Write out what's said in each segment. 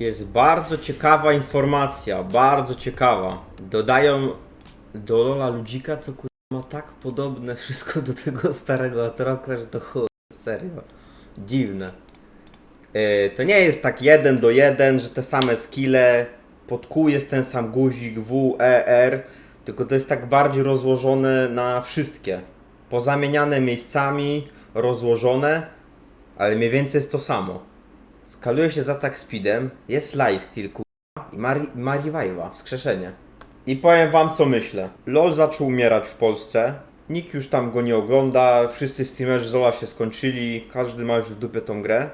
Jest bardzo ciekawa informacja, bardzo ciekawa. Dodają do Lola Ludzika, co kurwa ma tak podobne wszystko do tego starego Atroka, że to chuj, serio. Dziwne. Yy, to nie jest tak jeden do jeden, że te same skille, pod Q jest ten sam guzik W, E, R, tylko to jest tak bardziej rozłożone na wszystkie. Pozamieniane miejscami, rozłożone, ale mniej więcej jest to samo. Skaluje się z attack speedem, jest lifesteal kurwa i ma, ri- ma revive'a, wskrzeszenie. I powiem wam co myślę. LOL zaczął umierać w Polsce. Nikt już tam go nie ogląda, wszyscy streamerzy Zola się skończyli, każdy ma już w dupie tą grę.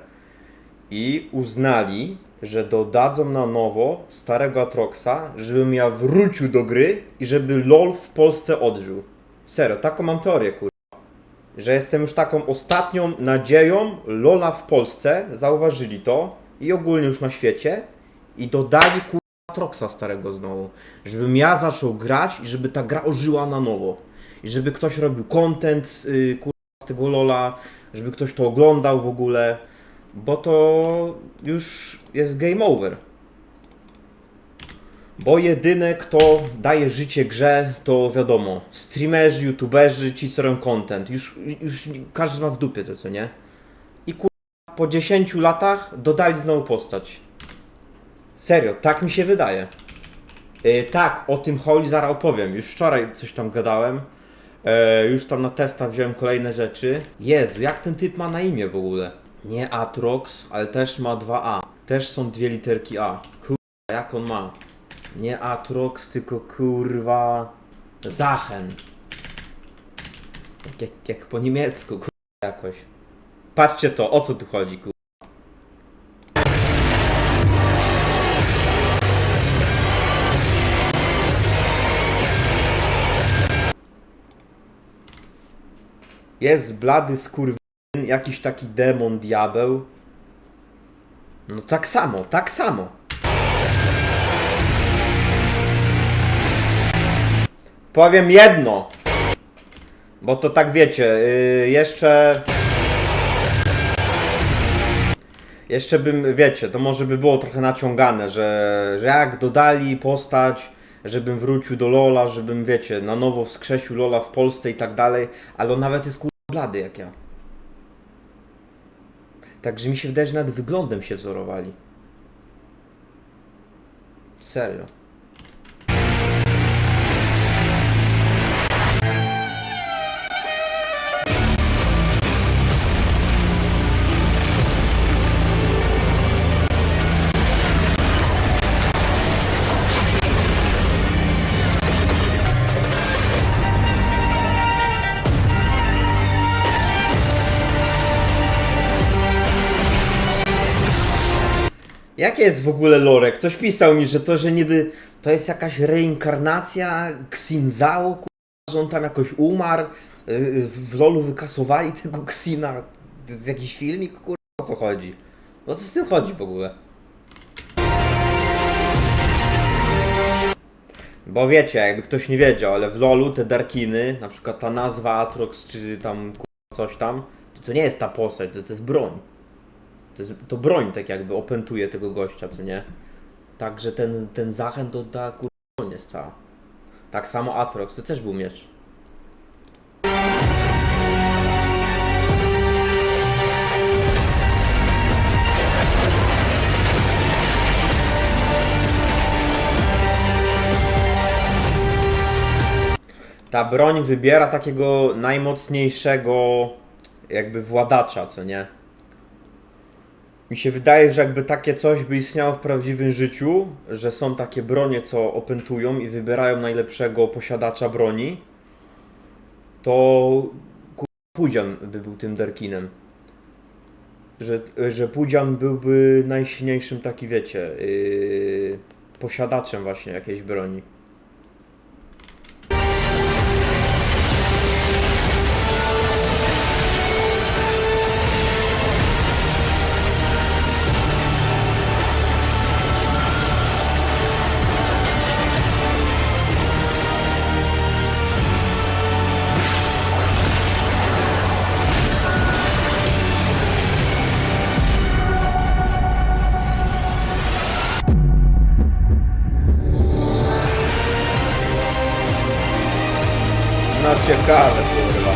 I uznali, że dodadzą na nowo starego Atroxa, żebym ja wrócił do gry i żeby LOL w Polsce odżył. Serio, taką mam teorię, kurwa. Że jestem już taką ostatnią nadzieją LOLa w Polsce, zauważyli to i ogólnie już na świecie i dodali kurwa Atroxa starego znowu. Żebym ja zaczął grać i żeby ta gra ożyła na nowo. I żeby ktoś robił content yy, kurwa z tego LOLa, żeby ktoś to oglądał w ogóle, bo to już jest game over. Bo jedyne kto daje życie grze to wiadomo, streamerzy, youtuberzy, ci co robią content. Już, już każdy ma w dupie to co nie? I kur... po 10 latach dodali znowu postać. Serio, tak mi się wydaje. Yy, tak, o tym Holy zaraz opowiem. Już wczoraj coś tam gadałem. E, już tam na testach wziąłem kolejne rzeczy. Jezu, jak ten typ ma na imię w ogóle? Nie Atrox, ale też ma 2A. Też są dwie literki A. Kurwa, jak on ma? Nie Atrox, tylko kurwa... Zachen. Jak, jak, po niemiecku, kurwa, jakoś. Patrzcie to, o co tu chodzi, kurwa. Jest blady skurwyn, jakiś taki demon, diabeł. No tak samo, tak samo. Powiem jedno. Bo to tak wiecie, yy, jeszcze... Jeszcze bym, wiecie, to może by było trochę naciągane, że, że jak dodali postać, żebym wrócił do Lola, żebym, wiecie, na nowo wskrzesił Lola w Polsce i tak dalej, ale on nawet jest kurwa blady jak ja. Także mi się wydaje, że nawet wyglądem się wzorowali. Serio. Jakie jest w ogóle lore? Ktoś pisał mi, że to, że niby to jest jakaś reinkarnacja Xinzao, kurwa, że on tam jakoś umarł, yy, w lolu wykasowali tego Xina. To jest jakiś filmik, kurwa, o co chodzi? O co z tym chodzi w ogóle? Bo wiecie, jakby ktoś nie wiedział, ale w lolu te Darkiny, na przykład ta nazwa Atrox, czy tam kurwa, coś tam, to to nie jest ta postać, to, to jest broń. To, jest, to broń tak jakby opętuje tego gościa, co nie? Także ten, ten zachęt to ta kurwa jest cała. Tak samo Atrox, to też był miecz. Ta broń wybiera takiego najmocniejszego jakby władacza, co nie? Mi się wydaje, że jakby takie coś by istniało w prawdziwym życiu, że są takie bronie, co opętują i wybierają najlepszego posiadacza broni, to Pudzian by był tym Derkinem. Że, że Pudzian byłby najsilniejszym taki, wiecie, yy, posiadaczem właśnie jakiejś broni. Ciekawe, kurwa.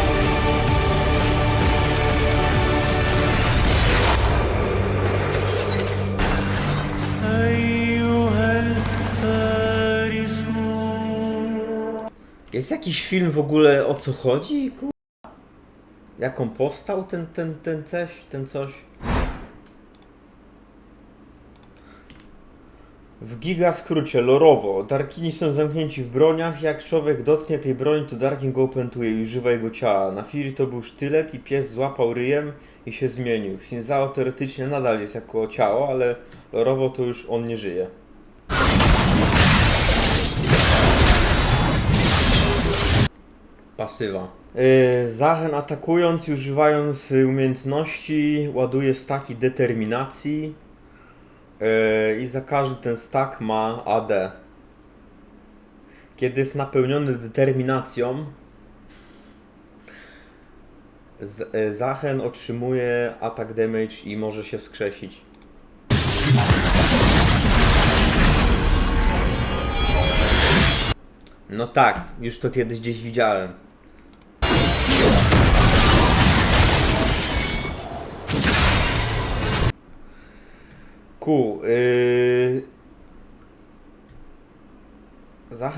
Jest jakiś film w ogóle o co chodzi? Kurwa. Jak on powstał, ten, ten, ten coś, ten coś? W giga skrócie, lorowo. Darkini są zamknięci w broniach. Jak człowiek dotknie tej broni, to Darkin go opętuje i używa jego ciała. Na Fury to był sztylet i pies złapał ryjem i się zmienił. Shinzao teoretycznie nadal jest jako ciało, ale lorowo to już on nie żyje. Pasywa. Yy, Zachen atakując i używając umiejętności ładuje staki determinacji yy, i za każdy ten stak ma AD. Kiedy jest napełniony determinacją Z- yy, Zachen otrzymuje atak damage i może się wskrzesić. No tak, już to kiedyś gdzieś widziałem. Ku, yy...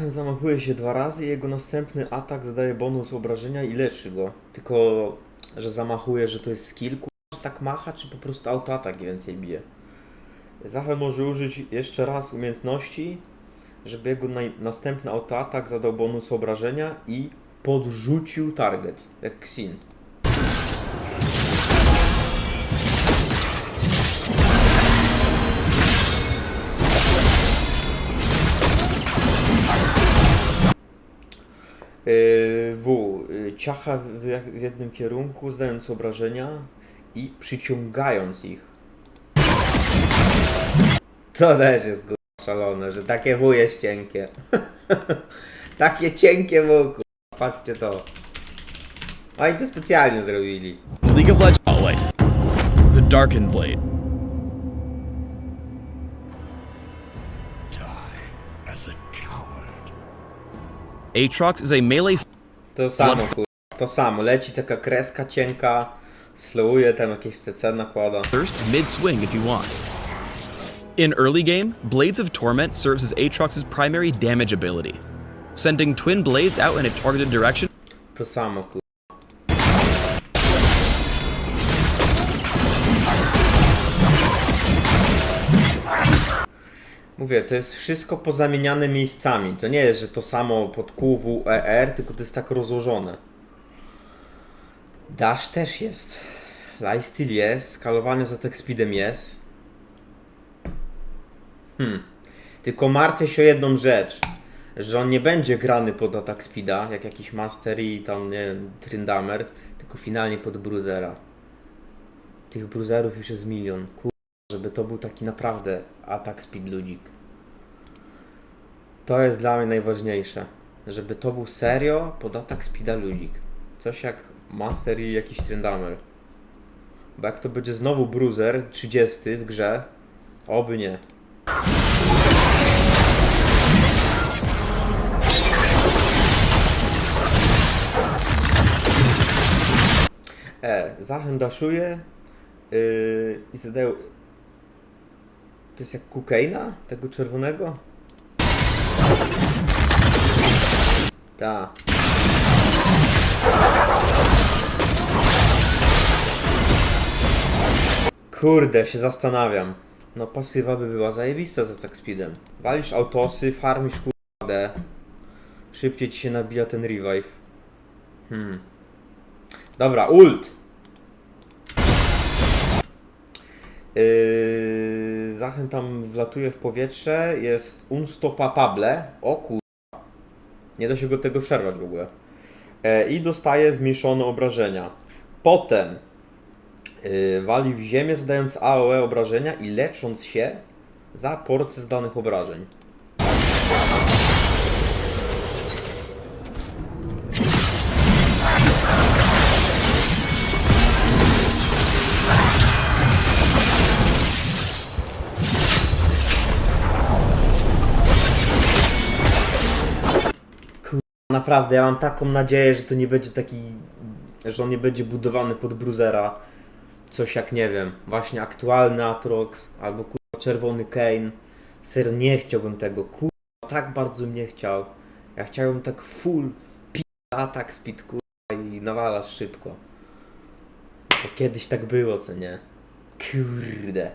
Zamachuje się dwa razy i jego następny atak zadaje bonus obrażenia i leczy go. Tylko, że zamachuje, że to jest skill, ku, że tak macha, czy po prostu autoatak więcej bije. Zachen może użyć jeszcze raz umiejętności, żeby jego następny autoatak zadał bonus obrażenia i podrzucił target, jak Xin. W. yy, Ciacha w, jednym kierunku, zdając obrażenia i przyciągając ich. To też jest kurwa, szalone, że takie W jest cienkie. takie cienkie W. Patrzcie to. Oni to specjalnie zrobili. League of Legends. Oh the Darkened Blade. Aatrox is a melee To samo, kurwa. To samo. Leci taka kreska cienka, slowuje tam jakieś CC nakłada. first mid swing if you want. In early game, Blades of Torment serves as Aatrox's primary damage ability, sending twin blades out in a targeted direction. To samo, kurwa. Mówię, to jest wszystko pozamieniane miejscami. To nie jest, że to samo pod QWER, tylko to jest tak rozłożone. Dash też jest. Lifesteal jest, skalowanie za attack speedem jest. Hmm. Tylko martwię się o jedną rzecz. Że on nie będzie grany pod atak speeda, jak jakiś Master i tam, nie wiem, Trindamer, tylko finalnie pod Bruzera. Tych Bruzerów już jest milion. Kur... żeby to był taki naprawdę atak speed ludzik. To jest dla mnie najważniejsze. Żeby to był serio pod atak speeda ludzik. Coś jak Master i jakiś Trindamer. Bo jak to będzie znowu Bruiser 30 w grze, oby nie. E, Zachen daszuje yy, i zadają... To jest jak kokaina? Tego czerwonego? Ta. Kurde, się zastanawiam. No pasywa by była zajebista za tak speedem. Walisz autosy, farmisz kurde. Szybciej ci się nabija ten revive. Hmm. Dobra, ult! Yy, tam wlatuje w powietrze, jest unstoppable. O kur... Nie da się go tego przerwać w ogóle. E, I dostaje zmniejszone obrażenia. Potem yy, wali w ziemię, zadając AOE obrażenia i lecząc się za porcję zdanych obrażeń. Naprawdę, ja mam taką nadzieję, że to nie będzie taki, że on nie będzie budowany pod Bruzera. Coś jak, nie wiem, właśnie aktualny Atrox, albo kurwa czerwony Kane. Serio, nie chciałbym tego, kurwa, tak bardzo nie chciał. Ja chciałem tak full pi- atak speed, kurwa, i nawalasz szybko. Bo kiedyś tak było, co nie? Kurde.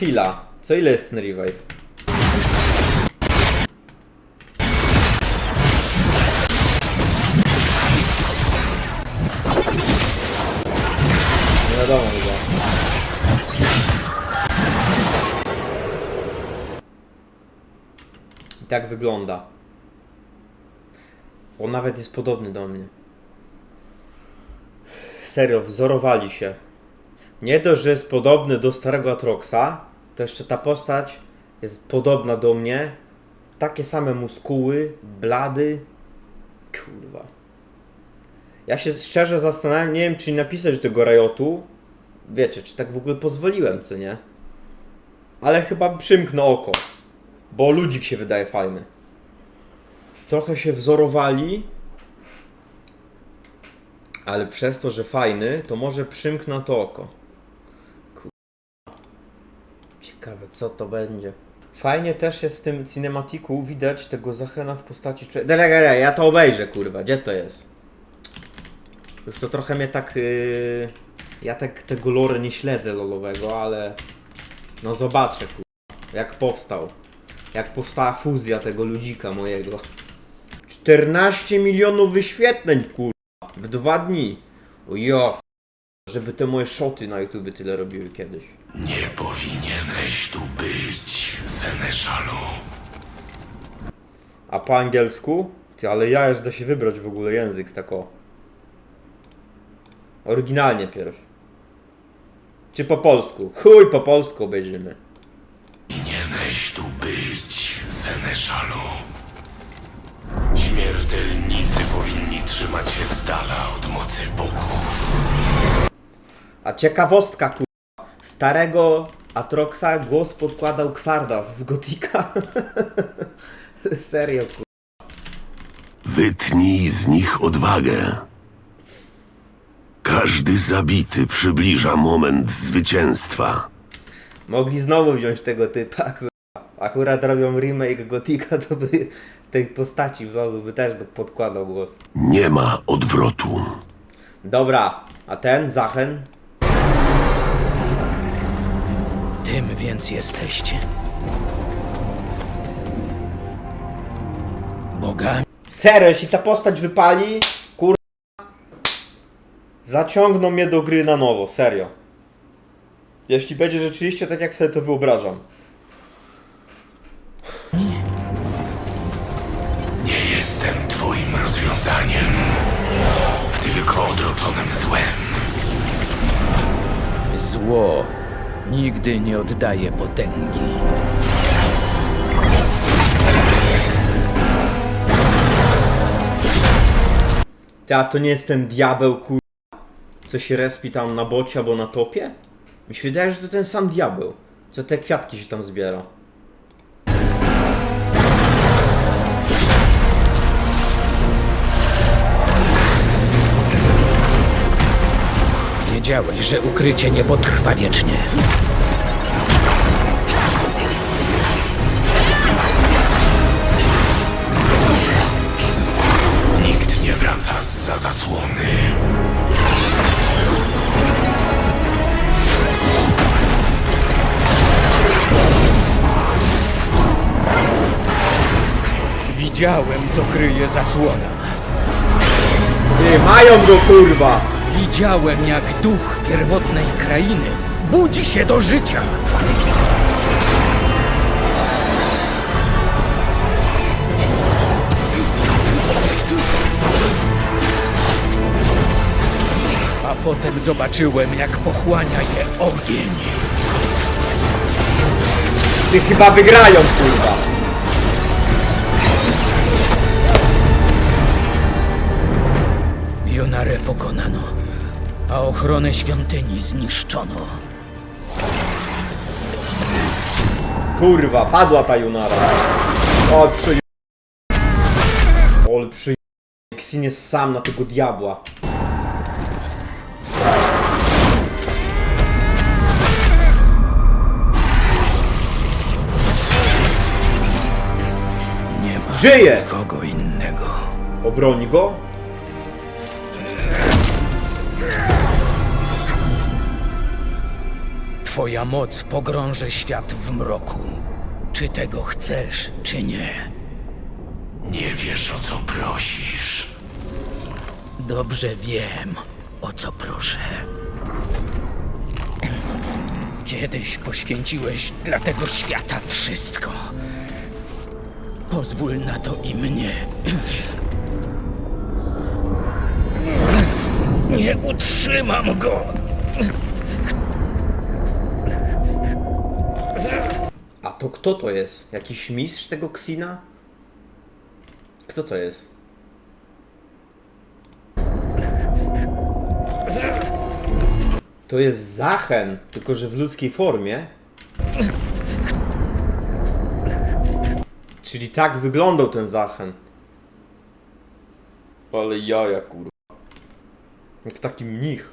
Chwila, co ile jest ten revive? Nie wiadomo chyba. I tak wygląda. On nawet jest podobny do mnie. Serio, wzorowali się. Nie dość, że jest podobny do starego Atroxa, to jeszcze ta postać jest podobna do mnie. Takie same muskuły, blady. Kurwa. Ja się szczerze zastanawiam, nie wiem czy napisać tego Riotu. Wiecie, czy tak w ogóle pozwoliłem, co nie? Ale chyba przymknę oko. Bo ludzik się wydaje fajny. Trochę się wzorowali. Ale przez to, że fajny, to może przymknę to oko. Ciekawe, co to będzie. Fajnie też jest w tym cinematiku widać tego Zachena w postaci... daj, daj, ja to obejrzę, kurwa. Gdzie to jest? Już to trochę mnie tak... Yy... Ja tak tego lore nie śledzę lolowego, ale... No zobaczę, kurwa. Jak powstał. Jak powstała fuzja tego ludzika mojego. 14 milionów wyświetleń, kurwa. W dwa dni. O. Żeby te moje szoty na YouTube tyle robiły kiedyś. Nie powinieneś tu być, Seneszalu. A po angielsku? Ty, ale ja już da się wybrać w ogóle język tako. Oryginalnie pierw. Czy po polsku? Chuj, po polsku obejrzymy. Powinieneś tu być, Seneszalu. Śmiertelnicy powinni trzymać się z dala od mocy bogów. A ciekawostka, kurwa. Starego Atroxa głos podkładał Xardas z Gotika. Serio, kurwa. Wytnij z nich odwagę. Każdy zabity przybliża moment zwycięstwa. Mogli znowu wziąć tego typa, kurwa. Akurat robią remake Gotika, to by tej postaci w by też podkładał głos. Nie ma odwrotu. Dobra, a ten, Zachen? Tym więc jesteście. Bogami. Serio, jeśli ta postać wypali, kur... Zaciągną mnie do gry na nowo, serio. Jeśli będzie rzeczywiście tak, jak sobie to wyobrażam. Nie jestem twoim rozwiązaniem, tylko odroczonym złem. Zło nigdy nie oddaje potęgi. Ty, a to nie jest ten diabeł, kur... Co się respi tam na bocie albo na topie? Mi się wydaje, że to ten sam diabeł. Co te kwiatki się tam zbiera. Wiedziałeś, że ukrycie nie potrwa wiecznie. Nikt nie wraca za zasłony. Widziałem, co kryje zasłona. Ty, mają go, kurwa! Widziałem, jak duch pierwotnej krainy budzi się do życia. A potem zobaczyłem, jak pochłania je ogień. Ty chyba wygrają, kurwa. Junarę pokonano, a ochronę świątyni zniszczono. Kurwa, padła ta Junara. O, przy... Ol, przy... Xin jest sam na tego diabła. Nie ma Żyje! kogo innego. Obroni go? Twoja moc pogrąży świat w mroku. Czy tego chcesz, czy nie? Nie wiesz o co prosisz. Dobrze wiem, o co proszę. Kiedyś poświęciłeś dla tego świata wszystko. Pozwól na to i mnie. Nie utrzymam go. To kto to jest? Jakiś mistrz tego Xina? Kto to jest? To jest Zachen, tylko że w ludzkiej formie. Czyli tak wyglądał ten Zachen. Ale jaja, kurwa. Jak taki mnich.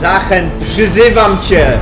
Zachen, przyzywam cię!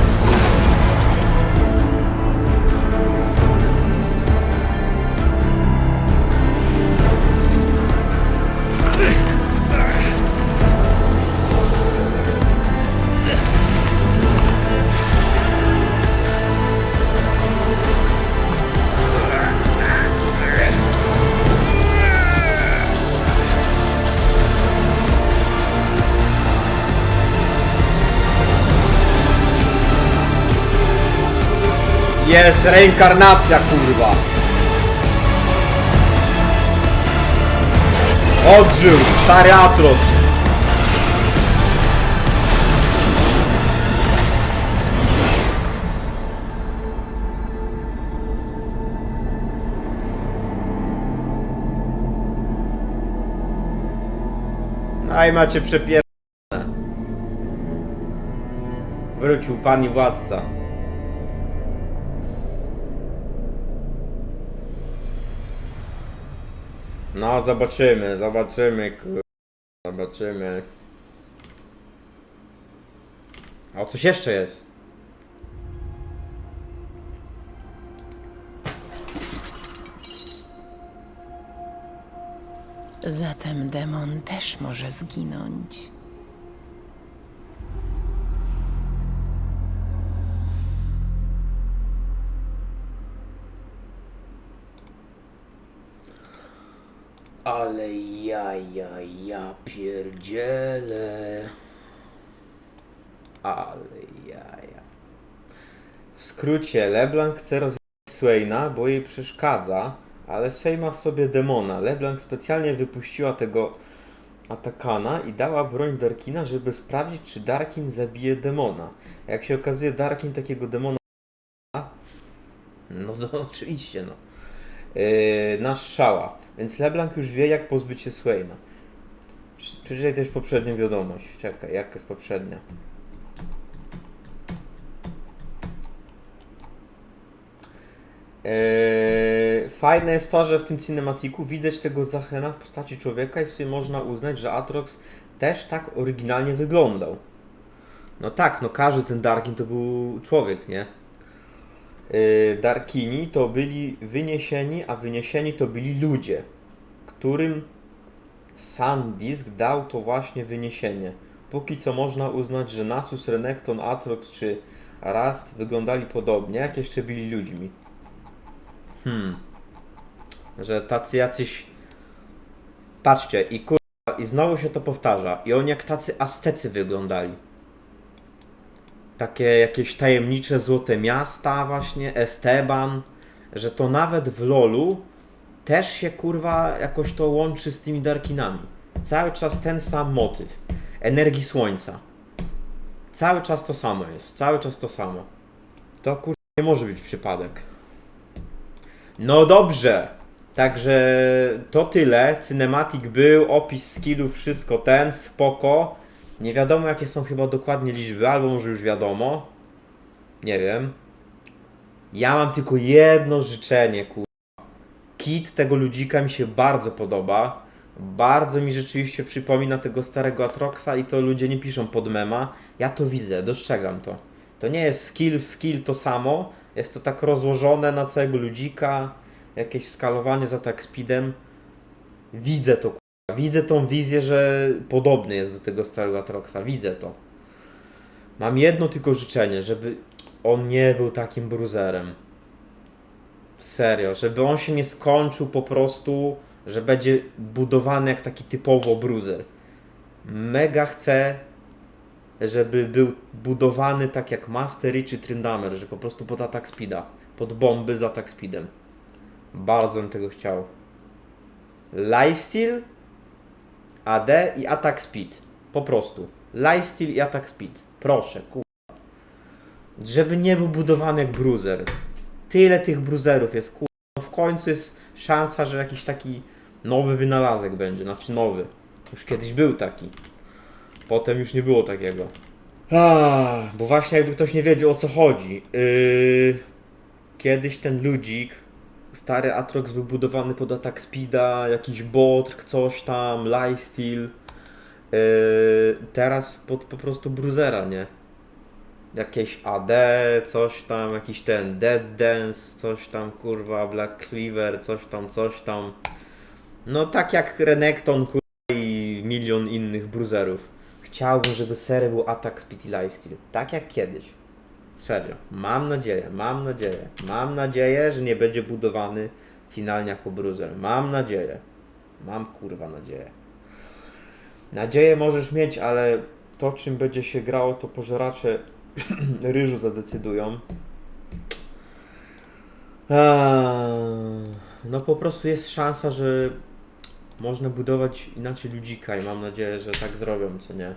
Jest reinkarnacja, kurwa. Odżył, stary Atrox. No i macie przepier... Wrócił pan i władca. No, zobaczymy, zobaczymy, kur... Zobaczymy. A coś jeszcze jest. Zatem demon też może zginąć. Ale ja, ja, ja pierdzielę. Ale ja, ja. W skrócie, LeBlanc chce rozwiązać Swaina, bo jej przeszkadza, ale Swain ma w sobie demona. LeBlanc specjalnie wypuściła tego Atakana i dała broń Darkina, żeby sprawdzić, czy Darkin zabije demona. Jak się okazuje, Darkin takiego demona no to oczywiście, no. Yy, na strzała. Więc LeBlanc już wie, jak pozbyć się Swaina. Prze- Przeczytaj też poprzednią wiadomość. Czekaj, jaka jest poprzednia? Yy, fajne jest to, że w tym cinematiku widać tego Zachena w postaci człowieka i w sumie można uznać, że Atrox też tak oryginalnie wyglądał. No tak, no każdy ten Darkin to był człowiek, nie? Yy, Darkini to byli wyniesieni, a wyniesieni to byli ludzie, którym Sandisk dał to właśnie wyniesienie. Póki co można uznać, że Nasus, Renekton, Atrox czy Rast wyglądali podobnie, jak jeszcze byli ludźmi. Hmm. Że tacy jacyś... Patrzcie, i kurwa, i znowu się to powtarza. I oni jak tacy Aztecy wyglądali. Takie jakieś tajemnicze złote miasta właśnie, Esteban, że to nawet w LoLu też się kurwa jakoś to łączy z tymi Darkinami. Cały czas ten sam motyw. Energii słońca. Cały czas to samo jest. Cały czas to samo. To kurwa nie może być przypadek. No dobrze. Także to tyle. Cinematic był, opis skillów, wszystko ten, spoko. Nie wiadomo jakie są chyba dokładnie liczby, albo może już wiadomo. Nie wiem. Ja mam tylko jedno życzenie, kur... Kit tego ludzika mi się bardzo podoba. Bardzo mi rzeczywiście przypomina tego starego Atroxa i to ludzie nie piszą pod mema. Ja to widzę, dostrzegam to. To nie jest skill w skill to samo. Jest to tak rozłożone na całego ludzika. Jakieś skalowanie za tak speedem. Widzę to, kurwa. Widzę tą wizję, że podobny jest do tego starego Atroxa. Widzę to. Mam jedno tylko życzenie, żeby on nie był takim bruzerem. Serio, żeby on się nie skończył po prostu, że będzie budowany jak taki typowo bruzer. Mega chcę, żeby był budowany tak jak Mastery czy Tryndamere, że po prostu pod atak speeda, pod bomby z atak speedem. Bardzo bym tego chciał. Lifesteal, AD i atak speed. Po prostu. Lifesteal i atak speed. Proszę, ku... Żeby nie był budowany jak bruzer. Tyle tych bruzerów jest, ku... No w końcu jest szansa, że jakiś taki nowy wynalazek będzie. Znaczy nowy. Już kiedyś był taki. Potem już nie było takiego. Ah, bo właśnie jakby ktoś nie wiedział o co chodzi. Yy, kiedyś ten ludzik, stary Atrox był budowany pod atak speeda, jakiś botrk, coś tam, lifesteal. Yy, teraz pod po prostu bruzera, nie? Jakieś AD, coś tam, jakiś ten Dead Dance, coś tam, kurwa, Black Cleaver, coś tam, coś tam. No tak jak Renekton, kurwa, i milion innych bruzerów. Chciałbym, żeby sery był atak speed i lifesteal. Tak jak kiedyś. Serio. Mam nadzieję, mam nadzieję. Mam nadzieję, że nie będzie budowany finalnie jako bruzer. Mam nadzieję. Mam kurwa nadzieję. Nadzieję możesz mieć, ale to czym będzie się grało, to pożeracze ryżu zadecydują. Eee, No po prostu jest szansa, że można budować inaczej ludzika i mam nadzieję, że tak zrobią, co nie?